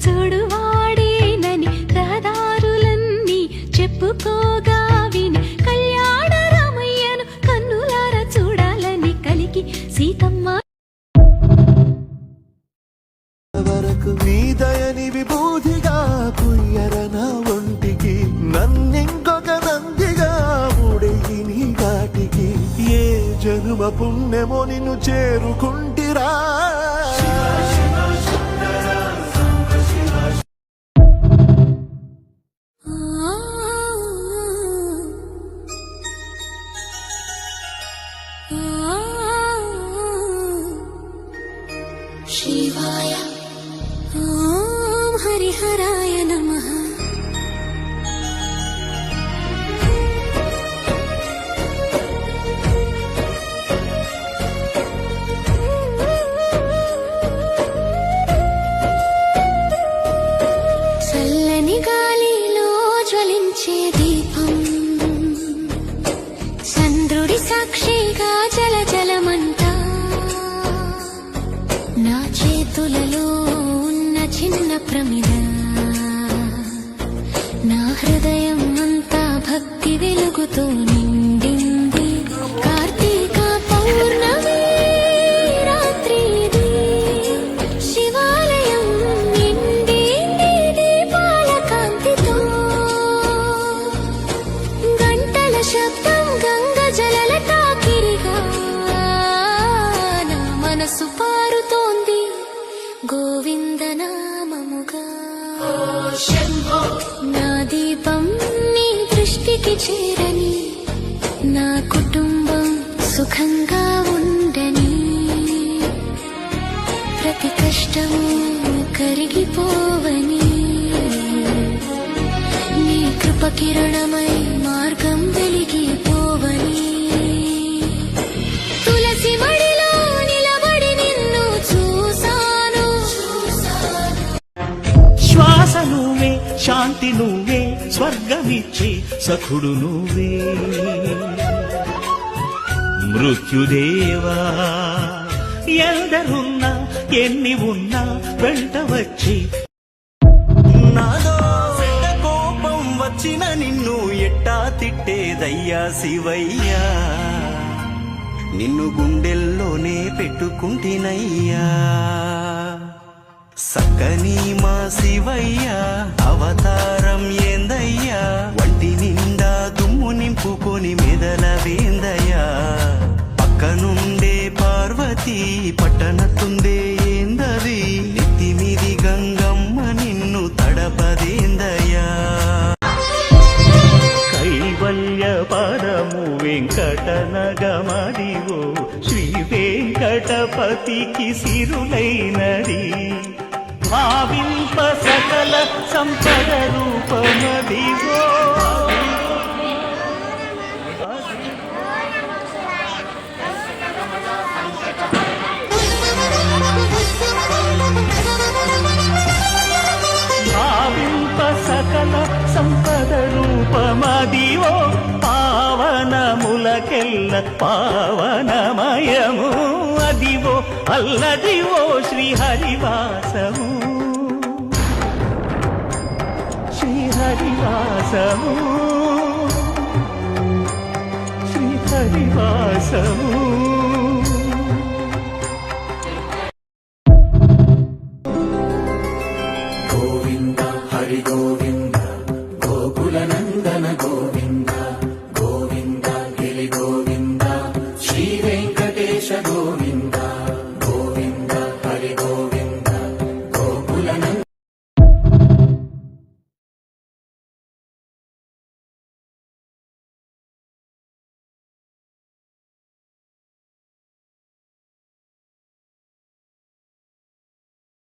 రమణీయలామకు తగ్గ చోడువాడేనని రహదారులన్నీ చెప్పుకోగా విని కళ్యాణ రామయ్యను కన్నులార చూడాలని కలిగి సీతమ్మ. వరకు నీ దయని విభూతిగా కుయ్యర నా ఒంటికి నన్నింకొక నందిగా ముడెయ్యి నీ కాటికి ఏ జనుమ పుణ్యమో నిన్ను చేరుకుంటిరా. హరిహరాయ నమ. చల్లని గాలిలో జ్వలించే దీపం. చంద్రుడి సాక్షిగా జల జలమంటా నా చేతులలో చిన్న ప్రమిద. నా హృదయం అంతా భక్తి వెలుగుతూ నిండింది నా దీపం నీ దృష్టికి చేరని నా కుటుంబం సుఖంగా ఉండని. ప్రతి కష్టము కరిగిపోవని. నీ కృపకిరణమై మార్గం వెలిగి నువ్వే శాంతి నువ్వే స్వర్గమిచ్చే సఖుడు నువ్వే. మృత్యుదేవా ఎందరున్నా ఎన్ని ఉన్నా వెంట వచ్చి. నాలో కోపం వచ్చిన నిన్ను ఎట్టా తిట్టేదయ్యా శివయ్యా? నిన్ను గుండెల్లోనే పెట్టుకుంటినయ్యా. సక్కని మా శివయ్యా అవతారం ఏందయ్యా? వంటి నిండా దుమ్ము నింపుకొని మెదల వేందయ్యా? పక్కనుండే పార్వతి పట్టణతుందే ఏందది? నెత్తిమిది గంగమ్మ నిన్ను తడపదేందయ్యా? కైవల్య పరము వెంకటనగమదివో శ్రీ వెంకటపతికి సిరులైనది. భావింప సకల సంపద రూపమదివో భావింప సకల సంపద రూపమదివో పావనములకెల్ల పావనమయము అదివో అల్లదివో శ్రీహరివాసము. శ్రీహరివాసము. శ్రీహరివాసము.